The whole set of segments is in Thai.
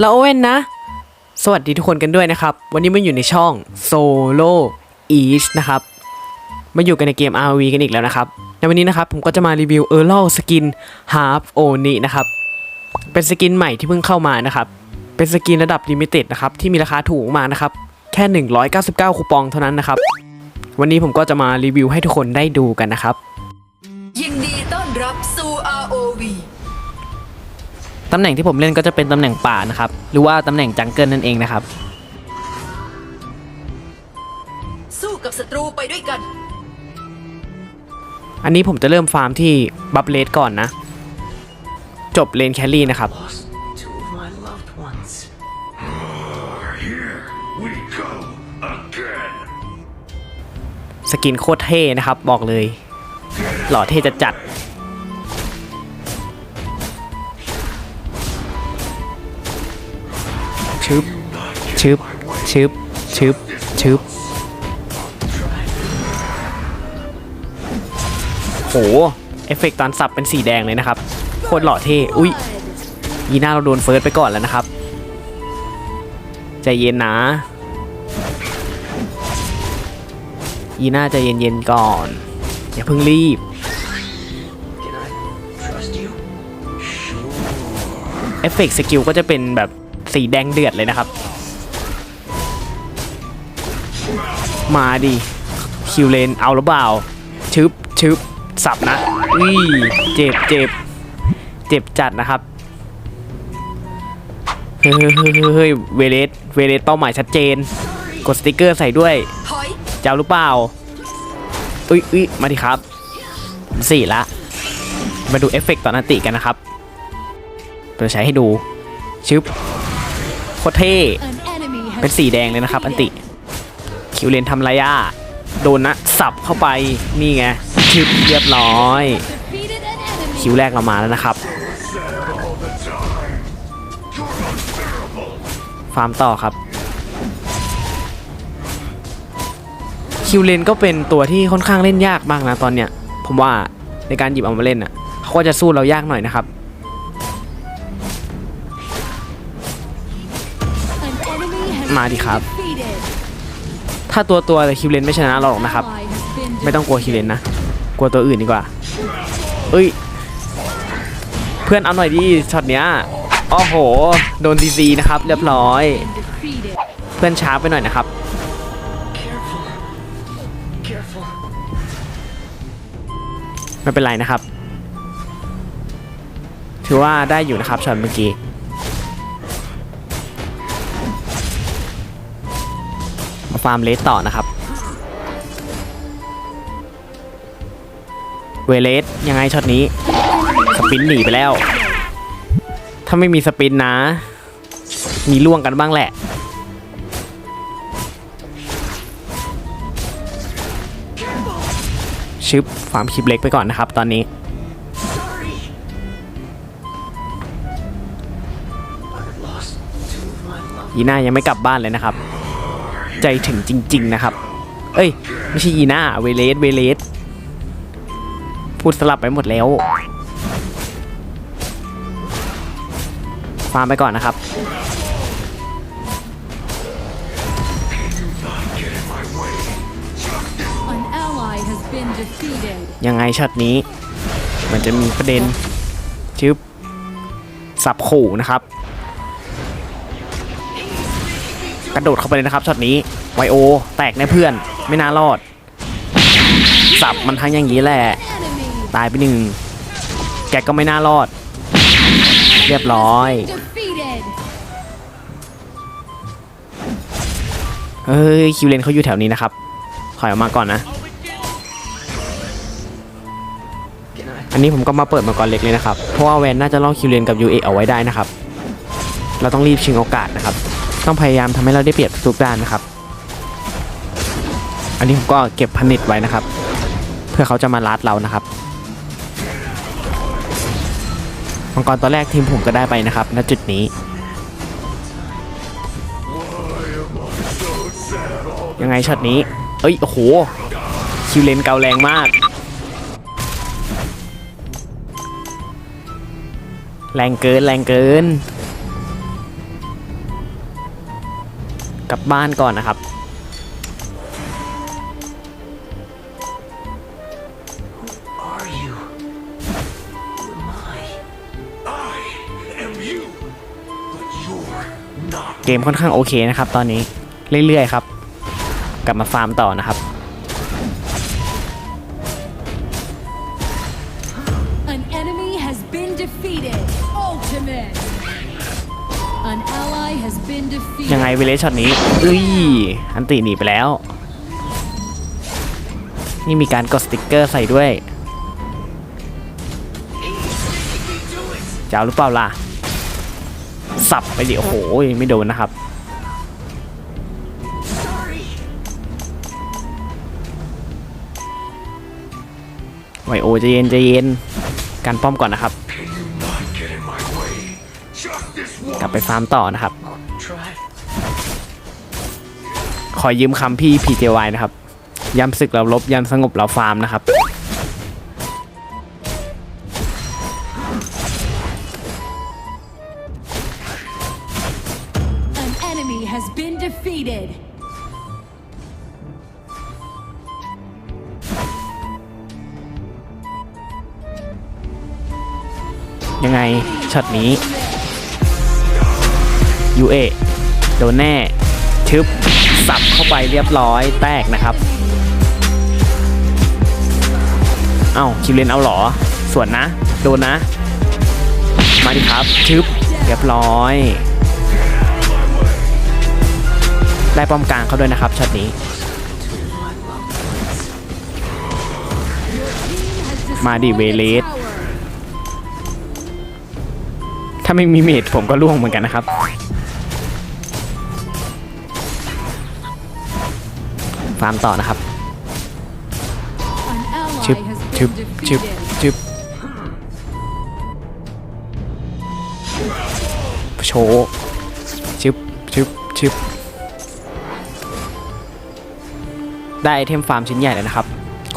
แล้วโอเว่นนะ สวัสดีทุกคนกันด้วยนะครับ วันนี้มาอยู่ในช่อง Solo East นะครับ มาอยู่กันในเกม RV กันอีกแล้วนะครับ ในวันนี้นะครับผมก็จะมารีวิว e a r l สกิน Half Oni นะครับ เป็นสกินใหม่ที่เพิ่งเข้ามานะครับ เป็นสกินระดับลิมิเต็ดนะครับที่มีราคาถูกมากนะครับ แค่ 199 คูปองเท่านั้นนะครับ วันนี้ผมก็จะมารีวิวให้ทุกคนได้ดูกันนะครับ ตำแหน่งที่ผมเล่นก็จะเป็นตำแหน่งป่านะครับ หรือว่าตำแหน่งจังเกิลนั่นเองนะครับ สู้กับศัตรูไปด้วยกัน อันนี้ผมจะเริ่มฟาร์มที่บัฟเลสก่อนนะ จบเลนแครี่นะครับ lost two of my loved ones. Here we go again. สกินโคตรเท่นะครับ บอกเลย หล่อเท่จะจัดชึ ชึบชึบชึบชึบโห เอฟเฟกต์ตอนสับเป็นสีแดงเลยนะครับ โคตรหล่อเท่ อุ้ยยีน่าเราโดนเฟิร์สไปก่อนแล้วนะครับ ใจเย็นนะยีน่าใจเย็นๆก่อน อย่าเพิ่งรีบ เอฟเฟกต์สกิลก็จะเป็นแบบสีแดงเดือดเลยนะครับ มาดิคิวเลนเอาหรือเปล่าชึบชึบสับนะอุ้ยเจ็บเจ็บเจ็บจัดนะครับเฮ้ยเฮ้ยเฮ้ยเวเลสเวเลสเป้าหมายชัดเจน กดสติกเกอร์ใส่ด้วยถอยจะเอาหรือเปล่าอุ้ยอุ้ยมาดิครับสี่ละ มาดูเอฟเฟกต์ตอนอันติกันนะครับเราใช้ให้ดูชึบโคตรเท่เป็นสีแดงเลยนะครับ อันติ คิวเลนทำไรอะโดนนะสับเข้าไปนี่ไงชึบเรียบร้อย คิวแรกเรามาแล้วนะครับ ฟาร์มต่อครับ คิวเลนก็เป็นตัวที่ค่อนข้างเล่นยากมากนะตอนเนี้ย ผมว่าในการหยิบเอามาเล่นอะเขาก็จะสู้เรายากหน่อยนะครับมาดิครับ ถ้าตัวตัวแต่คิวเลนไม่ชนะเราหรอกนะครับ ไม่ต้องกลัวคิวเลนนะ กลัวตัวอื่นดีกว่า เอ้ย เพื่อนเอาหน่อยดิช็อตเนี้ยโอ้โห โดนซีซีนะครับ เรียบร้อย เพื่อนช้าไปหน่อยนะครับ ไม่เป็นไรนะครับ ถือว่าได้อยู่นะครับช็อตเมื่อกี้ ฟาร์มเลสต่อนะครับ เวเลสยังไงช็อตนี้ สปินหนีไปแล้ว ถ้าไม่มีสปินนะ มีล่วงกันบ้างแหละ ชึบฟาร์มคลิปเล็กไปก่อนนะครับ ตอนนี้ยีน่ายังไม่กลับบ้านเลยนะครับ ใจถึงจริง ๆ นะครับ เอ้ย ไม่ใช่ยีน่าเวเลสเวเลสพูดสลับไปหมดแล้วฟาร์มไปก่อนนะครับ An ally has been defeated. ยังไงช็อตนี้ มันจะมีประเด็นชึบสับขู่นะครับ กระโดดเข้าไปเลยนะครับช็อตนี้ไวโอ แตกแน่เพื่อนไม่น่ารอด สับมันทั้งอย่างนี้แหละ ตายไปหนึ่ง แกก็ไม่น่ารอด เรียบร้อยเฮ้ยคิวเลนเขาอยู่แถวนี้นะครับ ถอยออกมาก่อนนะ อันนี้ผมก็มาเปิดมังกรเล็กเลยนะครับ เพราะว่าแวนน่าจะล่อคิวเลนกับยูเอเอาไว้ได้นะครับ เราต้องรีบชิงโอกาสนะครับ ต้องพยายามทำให้เราได้เปรียบทุกด้านนะครับ อันนี้ผมก็เก็บผนิตไว้นะครับ เพื่อเขาจะมาลัดเรานะครับมังกรตัวแรกทีมผมก็ได้ไปนะครับณจุดนี้ ยังไงช็อตนี้ เอ้ยโอ้โหคิวเลนเกาแรงมาก แรงเกินแรงเกิน กลับบ้านก่อนนะครับ เกมค่อนข้างโอเคนะครับตอนนี้เรื่อยๆครับ กลับมาฟาร์มต่อนะครับ An enemy has been defeated. Ultimate. ยังไงเวเลช็อตนี้เอ้ยอันตีหนีไปแล้ว นี่มีการกดสติกเกอร์ใส่ด้วยจะเอาหรือเปล่าล่ะ สับไปดิโอ้โหไม่โดนนะครับไวโอใจเย็นใจเย็นการป้อมก่อนนะครับ กลับ once. ไปฟาร์มต่อนะครับ Try. ขอยืมคำพี่ PJY นะครับยามศึกเราลบยามสงบเราฟาร์มนะครับ An enemy has been defeated. ยังไงช็อตนี้ ยูเอโดนแน่ชึบสับเข้าไปเรียบร้อยแตกนะครับ เอ้าคิวเลนเอาหรอ ส่วนนะ โดนนะ มาดิครับชึบเรียบร้อย ได้ป้อมกลางเขาด้วยนะครับช็อตนี้ มาดิ Destroyed a Veiled. tower. ถ้าไม่มีเมดผมก็ล่วงเหมือนกันนะครับ ฟาร์มต่อนะครับ An ally ชึบ has ชึบ been ชึบ defeated. ชึบโชว์ชึบชึบชึบได้ไอเทมฟาร์มชิ้นใหญ่เลยนะครับ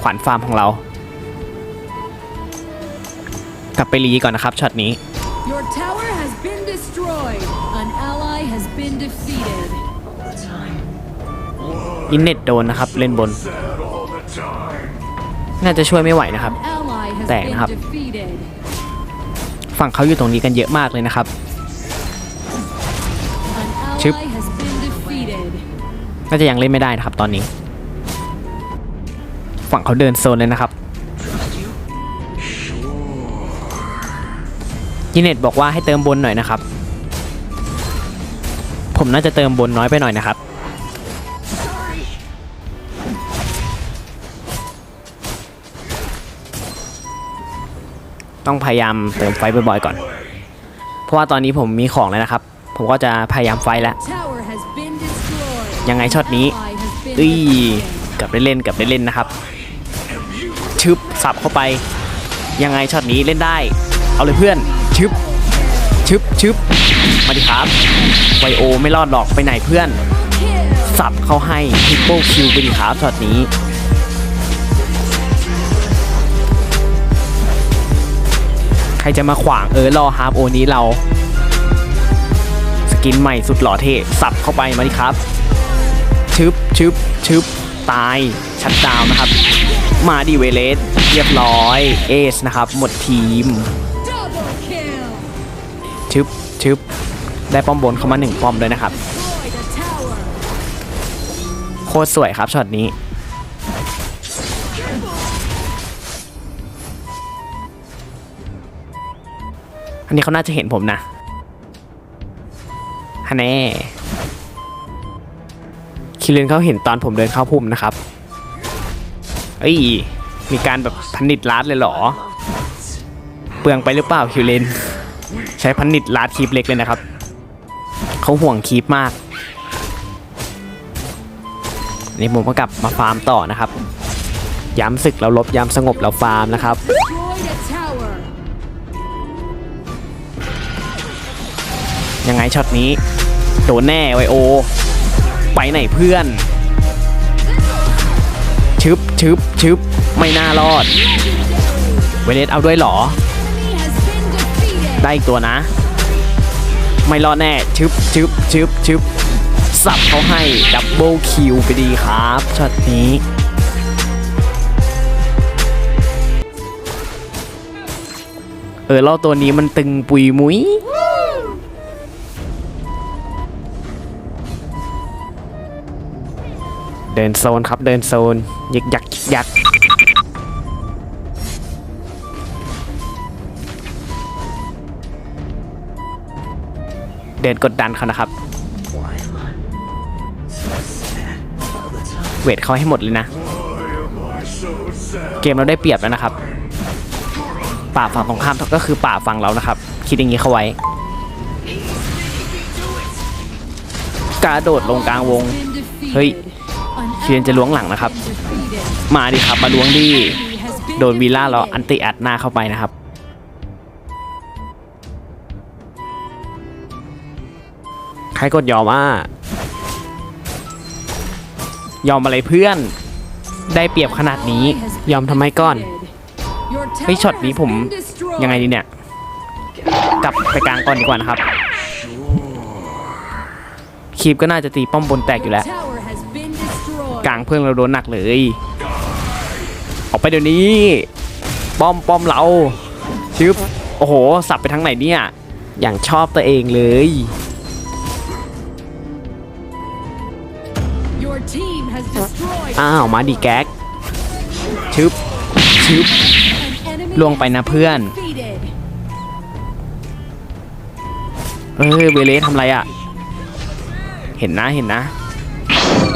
ขวานฟาร์มของเรา กลับไปรีก่อนนะครับช็อตนี้ Your tower has been destroyed. An ally has been defeated. All the time. อินเน็ตโดนนะครับ เล่นบน Sad all the time. น่าจะช่วยไม่ไหวนะครับ An ally has Tệ been hấp. defeated. ฝั่งเขาอยู่ตรงนี้กันเยอะมากเลยนะครับ An Ch ึบ. ally has been defeated. น่าจะยังเล่นไม่ได้นะครับตอนนี้ ฝั่งเขาเดินโซนเลยนะครับ Trust you? ยินเน็ตบอกว่าให้เติมบนหน่อยนะครับ ผมน่าจะเติมบนน้อยไปหน่อยนะครับ ต้องพยายามเติมไฟบ่อยๆก่อน เพราะว่าตอนนี้ผมมีของแล้วนะครับ ผมก็จะพยายามไฟแล้ว ยังไงช็อตนี้อุ้ยกับได้เล่นกับได้เล่นนะครับ ชึบสับเข้าไป ยังไงช็อตนี้เล่นได้ เอาเลยเพื่อน ชึบ ชึบชึบมาดิครับไวโอไม่รอดหรอกไปไหนเพื่อน สับเขาให้ทิปเปิลคิวไปดิครับช็อตนี้ ใครจะมาขวางเออรอฮาร์ปโอนี้เรา สกินใหม่สุดหล่อเท่สับเข้าไปมาดิครับชึบชึบชึบตายชัดดาวน์นะครับ มาดิเวเลสเรียบร้อยเอสนะครับ หมดทีมชึบชึบได้ป้อมบนเข้ามาหนึ่งป้อมด้วยนะครับ โคตรสวยครับช็อตนี้ นนี้เขาน่าจะเห็นผมนะฮันแน่คิรินเขาเห็นตอนผมเดินเข้าพุ่มนะครับเอ้ย มีการแบบพันนิดลัดเลยเหรอ เปลืองไปหรือเปล่าคิวเลน ใช้พันนิดลัดคีบเล็กเลยนะครับ เขาห่วงคีบมาก นี่ผมก็กลับมาฟาร์มต่อนะครับ ย้ำศึกเราลบย้ำสงบเราฟาร์มนะครับ ยังไงช็อตนี้ โดนแน่ไวโอ ไปไหนเพื่อน ชึบชึบชึบไม่น่ารอด เวเลสเอาด้วยหรอ ได้อีกตัวนะ ไม่รอดแน่ชึบชึบชึบชึบสับเขาให้ดับเบิลคิวไปดีครับช็อตนี้เออเล่าตัวนี้มันตึงปุยมุ้ย เดินโซนครับเดินโซนยึกยักยักเดินกดดันเขานะครับ เวทเขาให้หมดเลยนะ เกมเราได้เปรียบแล้วนะครับ ป่าฝั่งตรงข้ามก็คือป่าฝั่งเรานะครับ คิดอย่างนี้เข้าไว้กระโดดลงกลางวง เฮ้ย เคียนจะล้วงหลังนะครับ มาดิครับมาล้วงดิ Enemy has been โดนวีล่าเราอันติอัดหน้าเข้าไปนะครับ ใครกดยอมอะยอมอะไรเพื่อน ได้เปรียบขนาดนี้ ยอมทำไมก่อน defeated. Your เฮ้ย tower ช็อตนี้ผมยังไงดีเนี่ย กลับไปกลางก่อนดีกว่านะครับ คีบก็น่าจะตีป้อมบนแตกอยู่แล้ว พื่อนเราโดนหนักเลย ออกไปเดี๋ยวนี้ป้อมป้อมเราชึบโอ้โห สับไปทางไหนเนี่ย อย่างชอบตัวเองเลย Your team has destroyed. อ้าวมาดีแก๊กชึบชึบ An enemy ลวงไปนะ has เพื่อน been defeated. เอ้ยเวเลสทำไรอะ่ะ เห็นนะเห็นนะ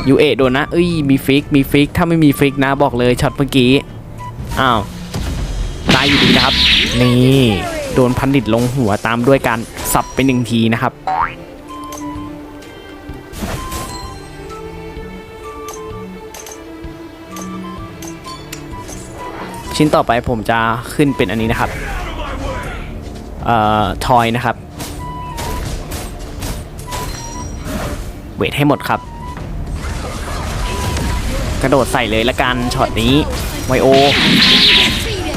ยูเอโดนนะเอ้ยมีฟิกมีฟิกถ้าไม่มีฟิกนะบอกเลยช็อตเมื่อกี้อ้าวตายอยู่ดีนะครับ นี่โดนพันดิตลงหัวตามด้วยการสับไปหนึ่งทีนะครับชิ้นต่อไปผมจะขึ้นเป็นอันนี้นะครับ เอ่อ ทอยนะครับ เวทให้หมดครับ กระโดดใส่เลยละกันช็อตนี้ไวโอ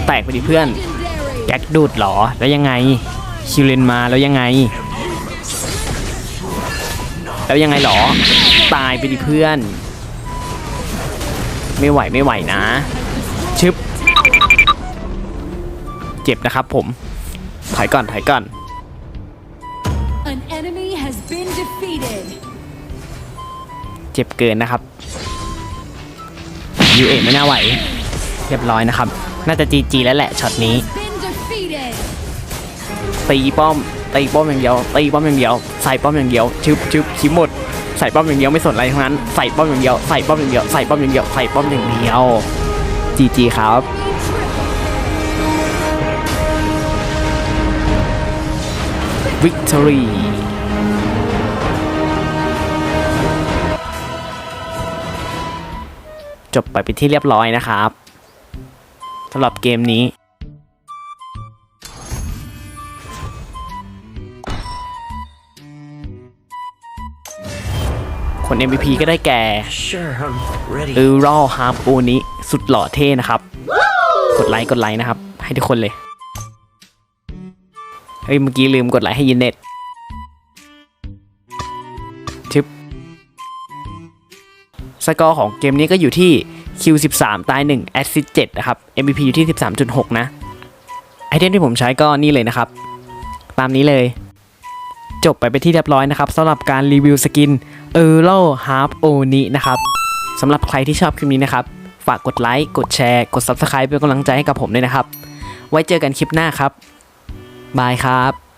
แตกไปดิเพื่อน Legendary. แก๊กดูดเหรอแล้วยังไงคิวเลนมาแล้วยังไง แล้วยังไงหรอ ตายไปดิเพื่อน ไม่ไหวไม่ไหวนะ ชึบ เจ็บนะครับผมถอยก่อนถอยก่อน An enemy has been defeated. เจ็บเกินนะครับ ยูเอไม่น่าไหว เรียบร้อยนะครับ น่าจะจีจีแล้วแหละช็อตนี้ตีป้อมตีป้อมอย่างเดียวตีป้อมอย่างเดียวใส่ป้อมอย่างเดียวชึบชึบชิมหมดใส่ป้อมอย่างเดียวไม่สนอะไรทั้งนั้นใส่ป้อมอย่างเดียวใส่ป้อมอย่างเดียวใส่ป้อมอย่างเดียวใส่ป้อมอย่างเดียวจีจีครับวิกตอรี จบไปเป็นที่เรียบร้อยนะครับสำหรับเกมนี้คน MVP ก็ได้แก่ Sure, I'm ready. เออรอฮาร์ปโอนี้ สุดหล่อเท่นะครับ กดไลค์ กดไลค์นะครับ ให้ทุกคนเลย เฮ้ย เมื่อกี้ลืมกดไลค์ให้ยินเน็ต สกอร์ของเกมนี้ก็อยู่ที่ Q13 ตาย1แอสซิส7นะครับ MVP อยู่ที่ 13.6 นะ ไอเทมที่ผมใช้ก็นี่เลยนะครับ ตามนี้เลย จบไปเป็นที่เรียบร้อยนะครับสำหรับการรีวิวสกินเออร์โลฮาร์ปโอนี้นะครับสำหรับใครที่ชอบคลิปนี้นะครับ ฝากกดไลค์ กดแชร์ กด Subscribe เป็นกำลังใจให้กับผมด้วยนะครับ ไว้เจอกันคลิปหน้าครับ บายครับ